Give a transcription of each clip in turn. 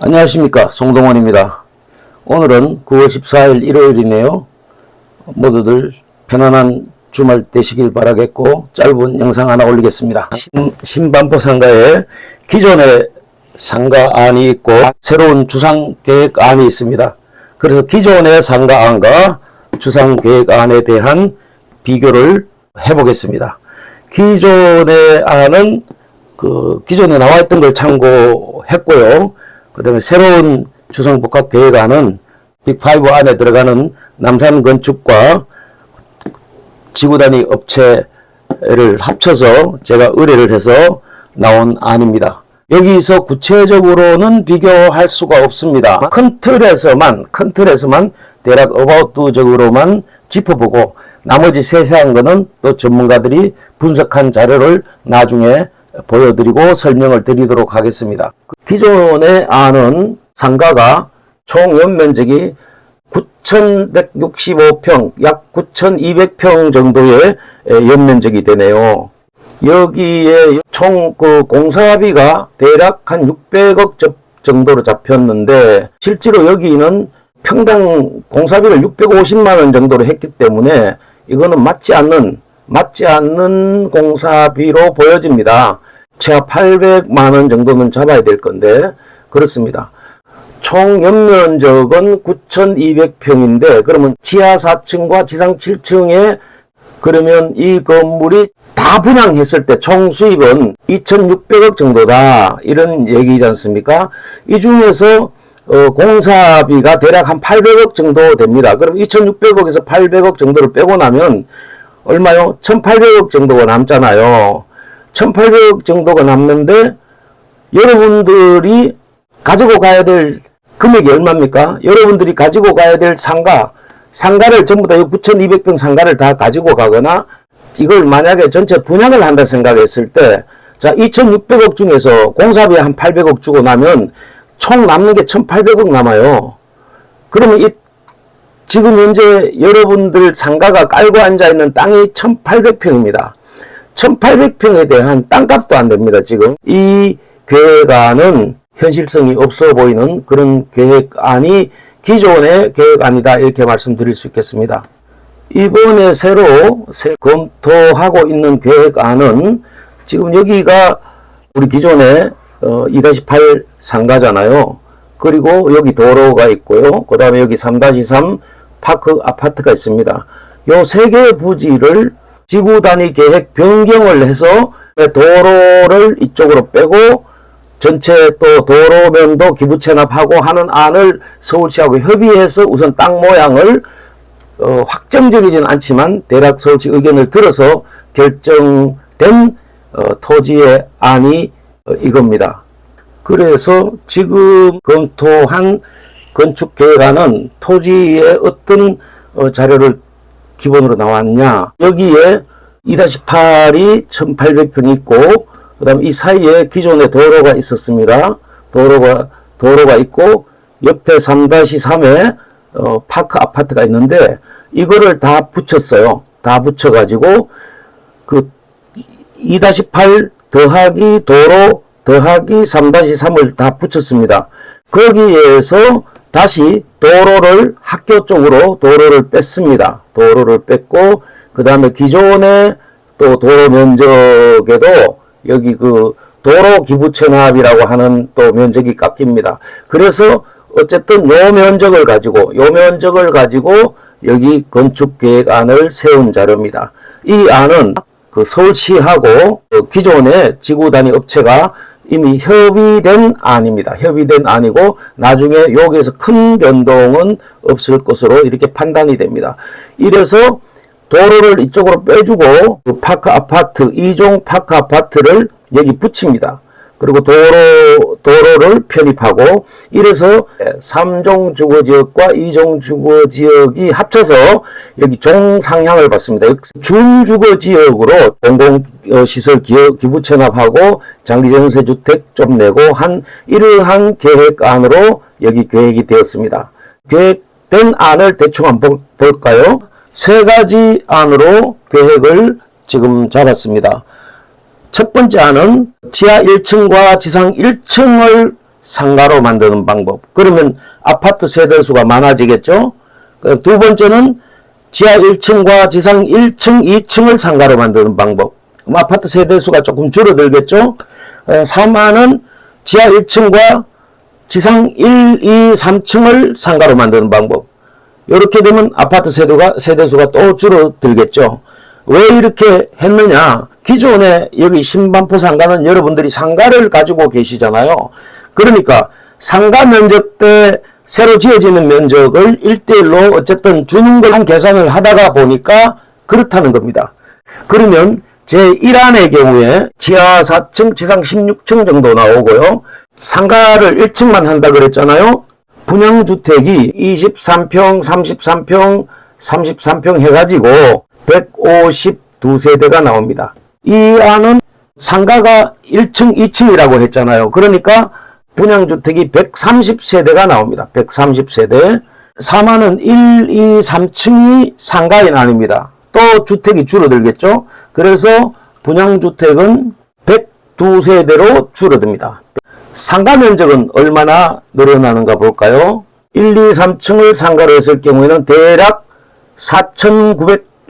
안녕하십니까 송동원입니다. 오늘은 9월 14일 일요일이네요. 모두들 편안한 주말 되시길 바라겠고 짧은 영상 하나 올리겠습니다. 신- 신반포 상가에 기존의 상가안이 있고 새로운 주상 계획안이 있습니다. 그래서 기존의 상가안과 주상 계획안에 대한 비교를 해보겠습니다. 기존의 안은 그 기존에 나와 있던 걸 참고했고요. 그 다음에 새로운 주상복합 계획안은 빅5 안에 들어가는 남산 건축과 지구 단위 업체를 합쳐서 제가 의뢰를 해서 나온 안입니다. 여기서 구체적으로는 비교할 수가 없습니다. 큰 틀에서만, 큰 틀에서만 대략 어바웃적으로만 짚어보고 나머지 세세한 거는 또 전문가들이 분석한 자료를 나중에 보여드리고 설명을 드리도록 하겠습니다. 기존의 안은 상가가 총 연면적이 9,165평, 약 9,200평 정도의 에, 연면적이 되네요. 여기에 총 그 공사비가 대략 한 600억 저- 정도로 잡혔는데 실제로 여기는 평당 공사비를 650만 원 정도로 했기 때문에 이거는 맞지 않는 맞지 않는 공사비로 보여집니다. 최하 800만 원 정도는 잡아야 될 건데 그렇습니다. 총 연면적은 9,200평인데 그러면 지하 4층과 지상 7층에 그러면 이 건물이 다 분양했을 때 총 수입은 2,600억 정도다 이런 얘기지 않습니까? 이 중에서 어, 공사비가 대략 한 800억 정도 됩니다. 그럼 2,600억에서 800억 정도를 빼고 나면 얼마요? 1,800억 정도가 남잖아요. 1,800억 정도가 남는데 여러분들이 가지고 가야 될 금액이 얼마입니까? 여러분들이 가지고 가야 될 상가, 상가를 전부 다 9,200평 상가를 다 가지고 가거나 이걸 만약에 전체 분양을 한다 생각했을 때, 자, 2,600억 중에서 공사비 한 800억 주고 나면 총 남는 게 1,800억 남아요. 그러면 이 지금 현재 여러분들 상가가 깔고 앉아 있는 땅이 1,800평입니다. 1,800평에 대한 땅값도 안 됩니다, 지금. 이 계획안은 현실성이 없어 보이는 그런 계획안이 기존의 계획안이다, 이렇게 말씀드릴 수 있겠습니다. 이번에 새로 새 검토하고 있는 계획안은 지금 여기가 우리 기존에 어, 2-8 상가잖아요. 그리고 여기 도로가 있고요. 그 다음에 여기 3-3 파크 아파트가 있습니다. 요 세 개의 부지를 지구 단위 계획 변경을 해서 도로를 이쪽으로 빼고 전체 또 도로면도 기부 체납하고 하는 안을 서울시하고 협의해서 우선 땅 모양을 어, 확정적이진 않지만 대략 서울시 의견을 들어서 결정된 어, 토지의 안이 어, 이겁니다. 그래서 지금 검토한 건축계획안은 토지의 어떤 어, 자료를 기본으로 나왔냐. 여기에 2-8이 1800평 있고, 그 다음에 이 사이에 기존에 도로가 있었습니다. 도로가, 도로가 있고, 옆에 3-3에 어, 파크 아파트가 있는데, 이거를 다 붙였어요. 다 붙여가지고, 그, 2-8 더하기 도로 더하기 3-3을 다 붙였습니다. 거기에서 다시 도로를 학교 쪽으로 도로를 뺐습니다. 도로를 뺐고 그 다음에 기존의 또 도로 면적에도 여기 그 도로 기부 체납이라고 하는 또 면적이 깎입니다. 그래서 어쨌든 요 면적을 가지고 요 면적을 가지고 여기 건축 계획안을 세운 자료입니다. 이 안은 그 서울시하고 그 기존의 지구 단위 업체가 이미 협의된 안입니다. 협의된 안이고 나중에 여기에서 큰 변동은 없을 것으로 이렇게 판단이 됩니다. 이래서 도로를 이쪽으로 빼주고 그 파크 아파트, 이종 파크 아파트를 여기 붙입니다. 그리고 도로, 도로를 편입하고, 이래서 3종 주거지역과 2종 주거지역이 합쳐서 여기 종상향을 받습니다. 준주거지역으로 공공시설 기업, 기부 체납하고 장기전세 주택 좀 내고 한 이러한 계획안으로 여기 계획이 되었습니다. 계획된 안을 대충 한번 볼까요? 세 가지 안으로 계획을 지금 잡았습니다. 첫 번째 안은 지하 1층과 지상 1층을 상가로 만드는 방법. 그러면 아파트 세대수가 많아지겠죠? 그두 번째는 지하 1층과 지상 1층, 2층을 상가로 만드는 방법. 아파트 세대수가 조금 줄어들겠죠? 3화는 지하 1층과 지상 1, 2, 3층을 상가로 만드는 방법. 이렇게 되면 아파트 세대가, 세대수가 또 줄어들겠죠. 왜 이렇게 했느냐? 기존에 여기 신반포 상가는 여러분들이 상가를 가지고 계시잖아요. 그러니까 상가 면적 때 새로 지어지는 면적을 1대1로 어쨌든 주는 걸 한 계산을 하다가 보니까 그렇다는 겁니다. 그러면 제1안의 경우에 지하 4층, 지상 16층 정도 나오고요. 상가를 1층만 한다 그랬잖아요. 분양주택이 23평, 33평, 33평 해가지고 152세대가 나옵니다. 이 안은 상가가 1층, 2층이라고 했잖아요. 그러니까 분양주택이 130세대가 나옵니다. 130세대. 4만은 1, 2, 3층이 상가인 아닙니다. 또 주택이 줄어들겠죠. 그래서 분양주택은 102세대로 줄어듭니다. 상가 면적은 얼마나 늘어나는가 볼까요? 1, 2, 3층을 상가로 했을 경우에는 대략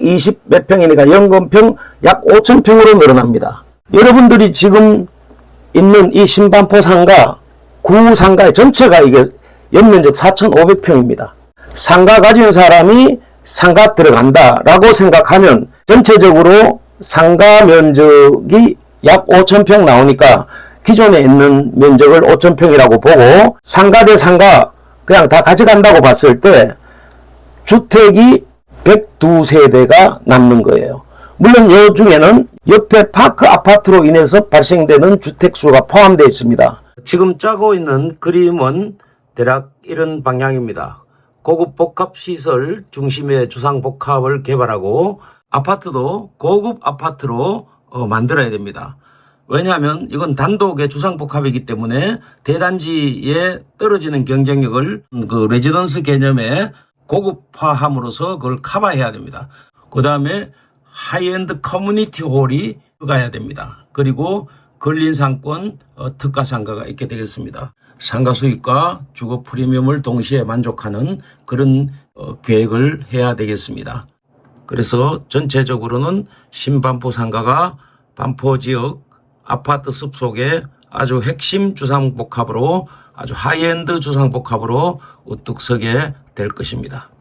4,920 몇 평이니까 연금평 약 5,000평으로 늘어납니다. 여러분들이 지금 있는 이 신반포 상가, 구 상가의 전체가 이게 연면적 4,500평입니다. 상가 가진 사람이 상가 들어간다라고 생각하면 전체적으로 상가 면적이 약 5,000평 나오니까 기존에 있는 면적을 5,000평이라고 보고 상가 대 상가 그냥 다 가져간다고 봤을 때 주택이 102세대가 남는 거예요. 물론 이 중에는 옆에 파크 아파트로 인해서 발생되는 주택수가 포함되어 있습니다. 지금 짜고 있는 그림은 대략 이런 방향입니다. 고급 복합 시설 중심의 주상 복합을 개발하고 아파트도 고급 아파트로 어, 만들어야 됩니다. 왜냐하면 이건 단독의 주상복합이기 때문에 대단지에 떨어지는 경쟁력을 그 레지던스 개념에 고급화함으로써 그걸 커버해야 됩니다. 그 다음에 하이엔드 커뮤니티 홀이 가야 됩니다. 그리고 근린 상권 어, 특가 상가가 있게 되겠습니다. 상가 수익과 주거 프리미엄을 동시에 만족하는 그런 어, 계획을 해야 되겠습니다. 그래서 전체적으로는 신반포 상가가 반포 지역 아파트 숲속에 아주 핵심 주상복합으로 아주 하이엔드 주상복합으로 우뚝 서게 될 것입니다.